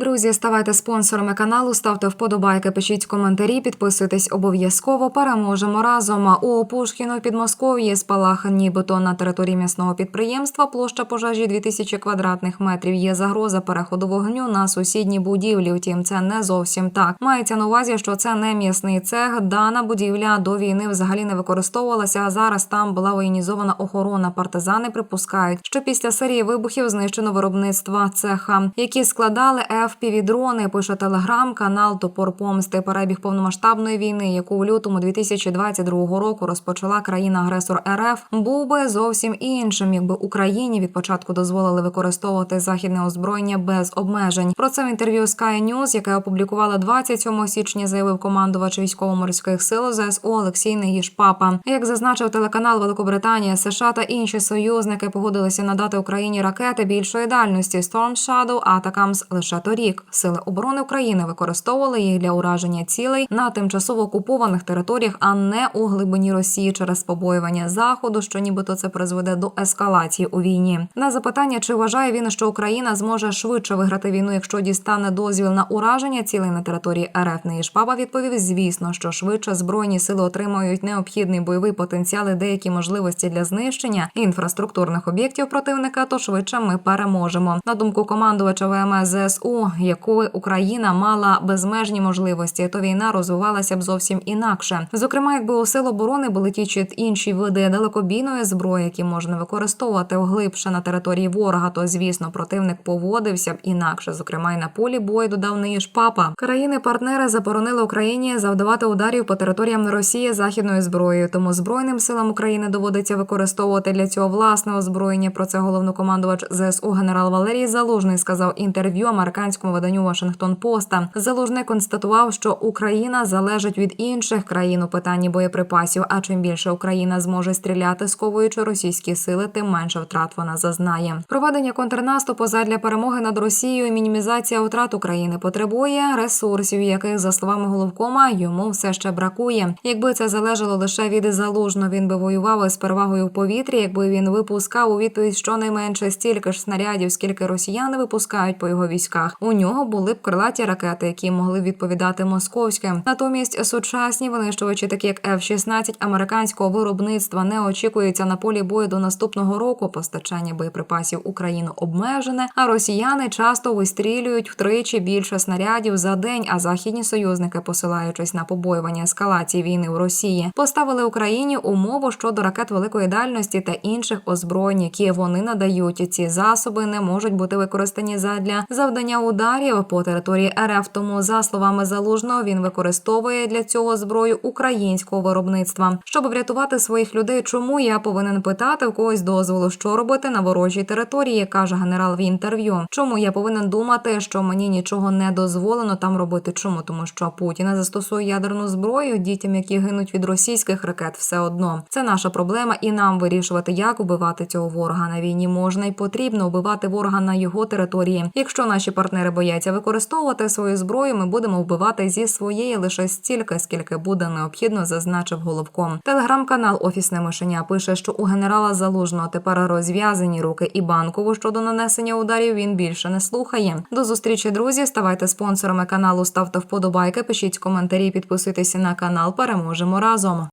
Друзі, ставайте спонсорами каналу, ставте вподобайки, пишіть коментарі, підписуйтесь обов'язково. Переможемо разом. У Пушкіно в Підмосков'ї спалах нібито на території м'ясного підприємства. Площа пожежі 2000 квадратних метрів. Є загроза переходу вогню на сусідні будівлі. Втім, це не зовсім так. Мається на увазі, що це не м'ясний цех. Дана будівля до війни взагалі не використовувалася. А зараз там була воєнізована охорона. Партизани припускають, що після серії вибухів знищено виробництва цеха, які складали FPV-дрони, пише телеграм-канал Топор Помсти. Перебіг повномасштабної війни, яку в лютому 2022 року розпочала країна-агресор РФ, був би зовсім іншим, якби Україні від початку дозволили використовувати західне озброєння без обмежень. Про це в інтерв'ю Sky News, яке опублікувала 27 січня, заявив командувач військово-морських сил ЗСУ Олексій Негішпапа. Як зазначив телеканал Великобританія, США та інші союзники погодилися надати Україні ракети більшої дальності Storm Shadow, Атакамс лише торік. Сили оборони України використовували їх для ураження цілей на тимчасово окупованих територіях, а не у глибині Росії через побоювання заходу, що нібито це призведе до ескалації у війні. На запитання, чи вважає він, що Україна зможе швидше виграти війну, якщо дістане дозвіл на ураження цілей на території РФ, Неїшпапа відповів: звісно, що швидше збройні сили отримають необхідний бойовий потенціал і деякі можливості для знищення інфраструктурних об'єктів противника, то швидше ми переможемо. На думку командувача ВМС ЗСУ, якої Україна мала безмежні можливості, то війна розвивалася б зовсім інакше. Зокрема, якби у сил оборони були ті чи інші види далекобійної зброї, які можна використовувати глибше на території ворога, то звісно противник поводився б інакше. Зокрема, й на полі бою додав неї ж папа. Країни-партнери заборонили Україні завдавати ударів по територіям Росії західною зброєю. Тому збройним силам України доводиться використовувати для цього власне озброєння. Про це головнокомандувач ЗСУ генерал Валерій Залужний сказав інтерв'ю американському виданню Вашингтон Поста. Залужний констатував, що Україна залежить від інших країн у питанні боєприпасів. А чим більше Україна зможе стріляти, сковуючи російські сили, тим менше втрат вона зазнає. Проведення контрнаступу задля перемоги над Росією і мінімізація втрат України потребує ресурсів, яких за словами головкома йому все ще бракує. Якби це залежало лише від залужно, він би воював із перевагою в повітрі, якби він випускав у відповідь щонайменше стільки ж снарядів, скільки росіяни випускають по його військах. У нього були б крилаті ракети, які могли відповідати московським. Натомість сучасні винищувачі, такі як F-16 американського виробництва, не очікуються на полі бою до наступного року. Постачання боєприпасів Україну обмежене, а росіяни часто вистрілюють втричі більше снарядів за день. А західні союзники, посилаючись на побоювання ескалації війни в Росії, поставили Україні умову щодо ракет великої дальності та інших озброєнь, які вони надають. Ці засоби не можуть бути використані задля завдання ударів по території РФ. Тому, за словами залужного, він використовує для цього зброю українського виробництва, щоб врятувати своїх людей. Чому я повинен питати у когось дозволу, що робити на ворожій території? каже генерал в інтерв'ю. Чому я повинен думати, що мені нічого не дозволено там робити? Чому тому, що Путіна застосує ядерну зброю дітям, які гинуть від російських ракет, все одно це наша проблема, і нам вирішувати, як вбивати цього ворога на війні можна і потрібно вбивати ворога на його території. Якщо наші партнери бояться використовувати свою зброю, ми будемо вбивати зі своєї лише стільки, скільки буде необхідно, зазначив головком. Телеграм-канал Офісне мишеня пише, що у генерала залужного тепер розв'язані руки і банкову щодо нанесення ударів він більше не слухає. До зустрічі, друзі. Ставайте спонсорами каналу, ставте вподобайки, пишіть коментарі, підписуйтесь на канал. Переможемо разом.